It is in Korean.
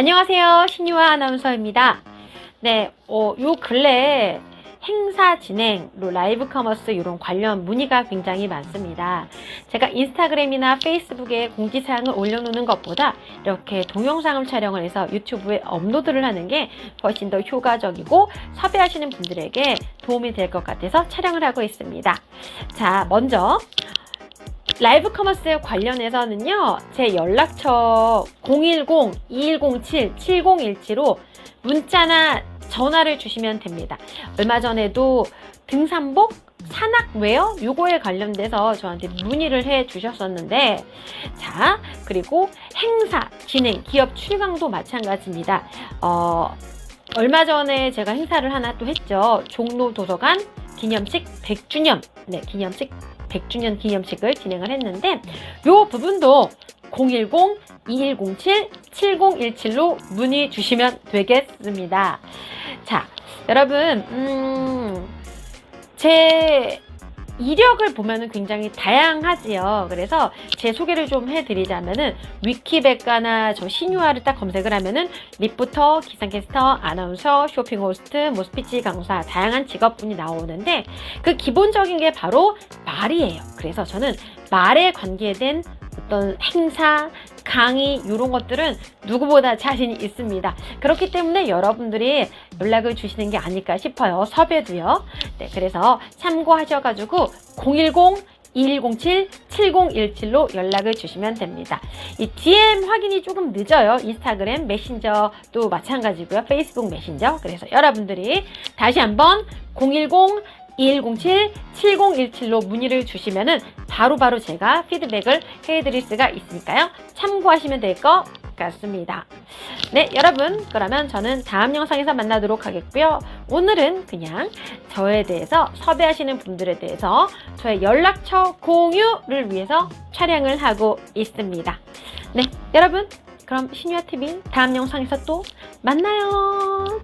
안녕하세요. 신유아 아나운서입니다. 네, 어, 요 근래에 행사 진행로 라이브 커머스 이런 관련 문의가 굉장히 많습니다. 제가 인스타그램이나 페이스북에 공지사항을 올려놓는 것보다 이렇게 동영상을 촬영을 해서 유튜브에 업로드를 하는 게 훨씬 더 효과적이고 섭외하시는 분들에게 도움이 될 것 같아서 촬영을 하고 있습니다. 자, 먼저 라이브 커머스에 관련해서는요, 제 연락처 010-2107-7017로 문자나 전화를 주시면 됩니다. 얼마 전에도 등산복, 산악웨어 요거에 관련돼서 저한테 문의를 해 주셨었는데 자 그리고 행사 진행 기업 출강도 마찬가지입니다. 어, 얼마 전에 제가 행사를 하나 또 했죠. 종로 도서관 기념식 100주년 네 기념식 100주년 기념식을 진행을 했는데 요 부분도 010-2107-7017로 문의 주시면 되겠습니다. 자, 여러분, 음, 제 이력을 보면은 굉장히 다양하지요. 그래서 제 소개를 좀 해드리자면은 위키백과나 저 신유아를 딱 검색을 하면은 리포터, 기상캐스터, 아나운서, 쇼핑 호스트, 뭐 스피치 강사 다양한 직업분이 나오는데 그 기본적인 게 바로 말이에요. 그래서 저는 말에 관계된 어떤 행사, 강의 이런 것들은 누구보다 자신이 있습니다. 그렇기 때문에 여러분들이 연락을 주시는 게 아닐까 싶어요. 섭외도요. 네, 그래서 참고하셔가지고 010 2107-7017로 연락을 주시면 됩니다. 이 DM 확인이 조금 늦어요. 인스타그램 메신저도 마찬가지고요. 페이스북 메신저. 그래서 여러분들이 다시 한번 010 2107-7017로 문의를 주시면은 바로바로 제가 피드백을 해드릴 수가 있으니까요. 참고하시면 될 것 같습니다. 네, 여러분. 그러면 저는 다음 영상에서 만나도록 하겠고요. 오늘은 그냥 저에 대해서 섭외하시는 분들에 대해서 저의 연락처 공유를 위해서 촬영을 하고 있습니다. 네, 여러분. 그럼 신유아TV 다음 영상에서 또 만나요.